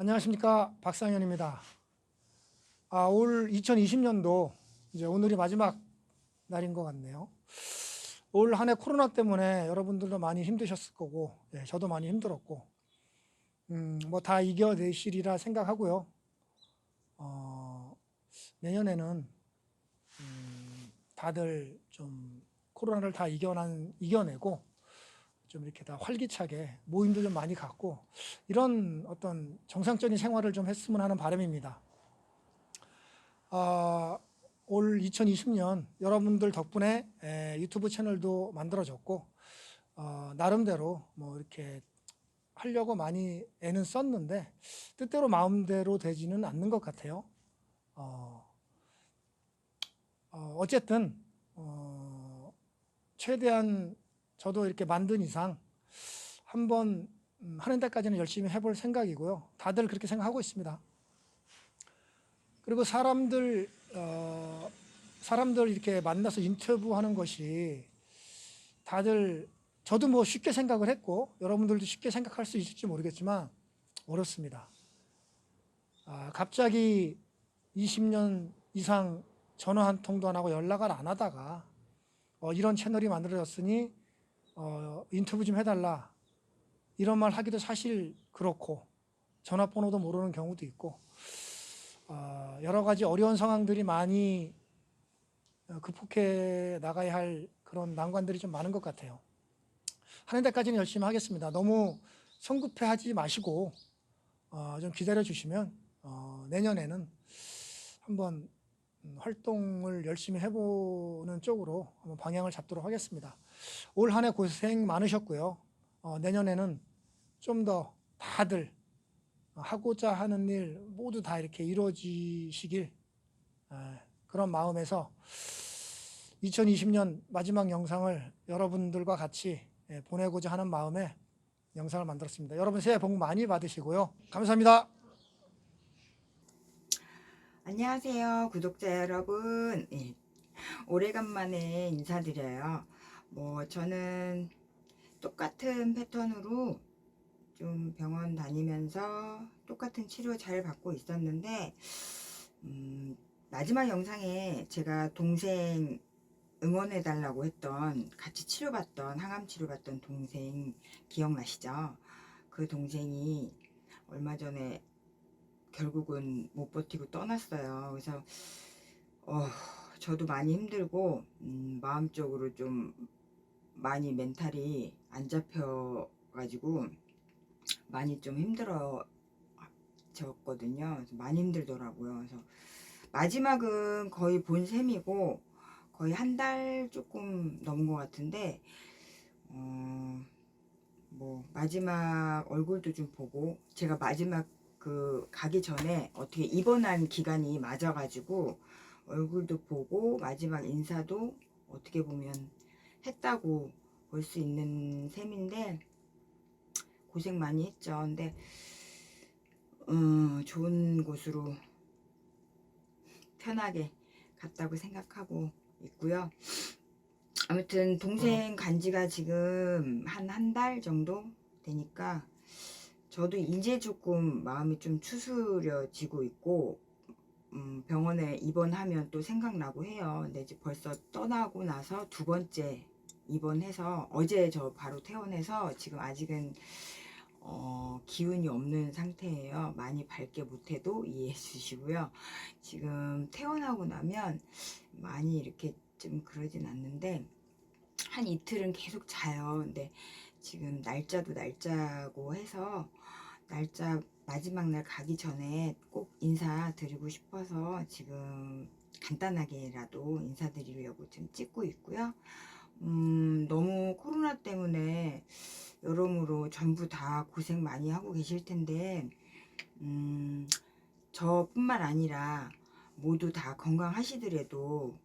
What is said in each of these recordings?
안녕하십니까 박상현입니다. 아, 올 2020년도 이제 오늘이 마지막 날인 것 같네요. 올 한 해 코로나 때문에 여러분들도 많이 힘드셨을 거고, 예, 저도 많이 힘들었고, 음, 뭐 다 이겨내시리라 생각하고요. 어, 내년에는 음, 다들 좀 코로나를 다 이겨난 이겨내고 좀 이렇게 다 활기차게 모임도 좀 많이 갖고 이런 어떤 정상적인 생활을 좀 했으면 하는 바람입니다. 아, 올 2020년 여러분들 덕분에 에, 유튜브 채널도 만들어졌고 어, 나름대로 뭐 이렇게 하려고 많이 애는 썼는데 뜻대로 마음대로 되지는 않는 것 같아요. 어, 어, 어쨌든 어, 최대한 저도 이렇게 만든 이상 한번 음, 하는 데까지는 열심히 해볼 생각이고요. 다들 그렇게 생각하고 있습니다. 그리고 사람들 어, 사람들 이렇게 만나서 인터뷰하는 것이 다들 저도 뭐 쉽게 생각을 했고 여러분들도 쉽게 생각할 수 있을지 모르겠지만 어렵습니다. 아, 갑자기 20년 이상 전화 한 통도 안 하고 연락을 안 하다가 어, 이런 채널이 만들어졌으니 어, 인터뷰 좀 해달라 이런 말 하기도 사실 그렇고 전화번호도 모르는 경우도 있고 어, 여러 가지 어려운 상황들이 많이 어, 극복해 나가야 할 그런 난관들이 좀 많은 것 같아요. 하는 데까지는 열심히 하겠습니다. 너무 성급해 하지 마시고 어, 좀 기다려 주시면 어, 내년에는 한번 음, 활동을 열심히 해보는 쪽으로 한번 방향을 잡도록 하겠습니다. 올 한 해 고생 많으셨고요. 어, 내년에는 좀 더 다들 하고자 하는 일 모두 다 이렇게 이루어지시길 에, 그런 마음에서 2020년 마지막 영상을 여러분들과 같이 예, 보내고자 하는 마음에 영상을 만들었습니다. 여러분 새해 복 많이 받으시고요. 감사합니다. 안녕하세요, 구독자 여러분. 예, 오래간만에 인사드려요. 뭐, 저는 똑같은 패턴으로 좀 병원 다니면서 똑같은 치료 잘 받고 있었는데, 음, 마지막 영상에 제가 동생 응원해 달라고 했던, 같이 치료받던, 항암 치료받던 동생 기억나시죠? 그 동생이 얼마 전에 결국은 못 버티고 떠났어요. 그래서 어, 저도 많이 힘들고 음, 마음적으로 좀 많이 멘탈이 안 잡혀 가지고 많이 좀 힘들어졌거든요. 많이 힘들더라고요. 그래서 마지막은 거의 본 셈이고 거의 한 달 조금 넘은 것 같은데 어, 뭐 마지막 얼굴도 좀 보고 제가 마지막 그 가기 전에 어떻게 입원한 기간이 맞아가지고 얼굴도 보고 마지막 인사도 어떻게 보면 했다고 볼 수 있는 셈인데 고생 많이 했죠. 근데 음, 좋은 곳으로 편하게 갔다고 생각하고 있고요. 아무튼 동생 간지가 지금 한 한 달 정도 되니까 저도 이제 조금 마음이 좀 추스려지고 있고 음, 병원에 입원하면 또 생각나고 해요. 근데 이제 벌써 떠나고 나서 두 번째 입원해서 어제 저 바로 퇴원해서 지금 아직은 어, 기운이 없는 상태예요. 많이 밝게 못해도 이해해 주시고요. 지금 퇴원하고 나면 많이 이렇게 좀 그러진 않는데 한 이틀은 계속 자요. 근데 지금 날짜도 날짜고 해서 날짜 마지막 날 가기 전에 꼭 인사드리고 싶어서 지금 간단하게라도 인사드리려고 지금 찍고 있고요. 음, 너무 코로나 때문에 여러모로 전부 다 고생 많이 하고 계실 텐데, 음, 저뿐만 아니라 모두 다 건강하시더라도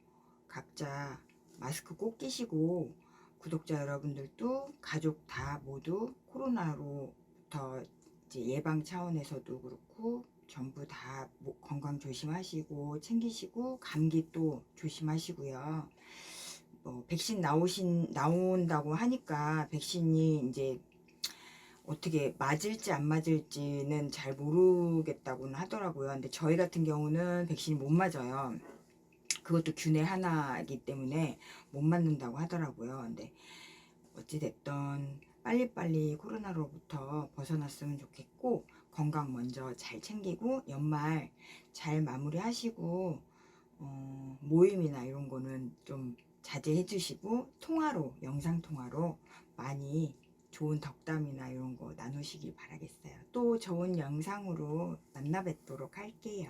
각자 마스크 꼭 끼시고 구독자 여러분들도 가족 다 모두 코로나로부터 이제 예방 차원에서도 그렇고 전부 다뭐 건강 조심하시고 챙기시고 감기 또 조심하시고요. 뭐 백신 나오신 나온다고 하니까 백신이 이제 어떻게 맞을지 안 맞을지는 잘 모르겠다고는 하더라고요. 근데 저희 같은 경우는 백신이 못 맞아요. 그것도 균의 하나이기 때문에 못 맞는다고 하더라고요. 근데 어찌됐든 빨리빨리 코로나로부터 벗어났으면 좋겠고 건강 먼저 잘 챙기고 연말 잘 마무리하시고 어, 모임이나 이런 거는 좀 자제해 주시고 통화로 영상 통화로 많이 좋은 덕담이나 이런 거 나누시길 바라겠어요. 또 좋은 영상으로 만나 뵙도록 할게요.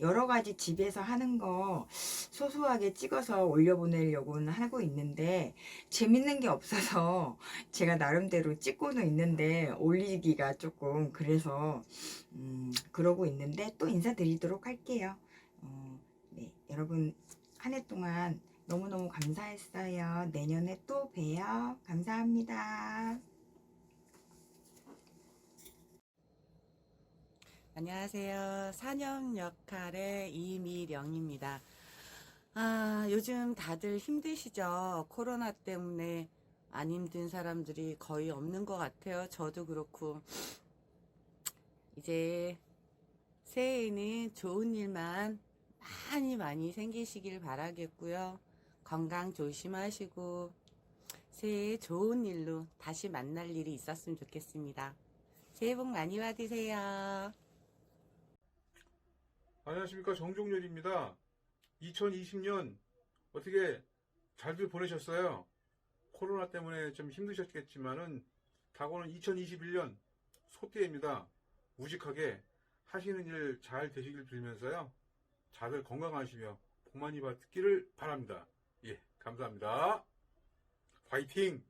여러 가지 집에서 하는 거 소소하게 찍어서 올려보내려고는 하고 있는데 재밌는 게 없어서 제가 나름대로 찍고는 있는데 올리기가 조금 그래서 음, 그러고 있는데 또 인사드리도록 할게요. 어, 네, 여러분 한 해 동안 너무너무 감사했어요. 내년에 또 봬요. 감사합니다. 안녕하세요. 사녀 역할의 이미령입니다. 아, 요즘 다들 힘드시죠? 코로나 때문에 안 힘든 사람들이 거의 없는 것 같아요. 저도 그렇고. 이제 새해에는 좋은 일만 많이 많이 생기시길 바라겠고요. 건강 조심하시고 새해 좋은 일로 다시 만날 일이 있었으면 좋겠습니다. 새해 복 많이 받으세요. 안녕하십니까 정종렬입니다. 2020년 어떻게 잘들 보내셨어요? 코로나 때문에 좀 힘드셨겠지만은 다가오는 2021년 소띠입니다. 우직하게 하시는 일 잘 되시길 빌면서요. 다들 건강하시며 복 많이 받기를 바랍니다. 예, 감사합니다. 화이팅!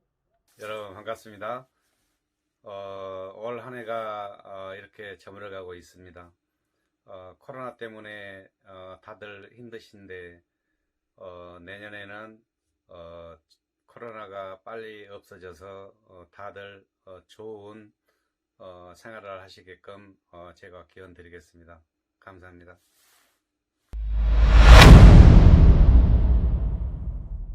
여러분 반갑습니다. 어, 올 한 해가 어, 이렇게 저물어가고 있습니다. 어, 코로나 때문에 어, 다들 힘드신데 어, 내년에는 어, 코로나가 빨리 없어져서 어, 다들 어, 좋은 어, 생활을 하시게끔 어, 제가 기원 드리겠습니다. 감사합니다.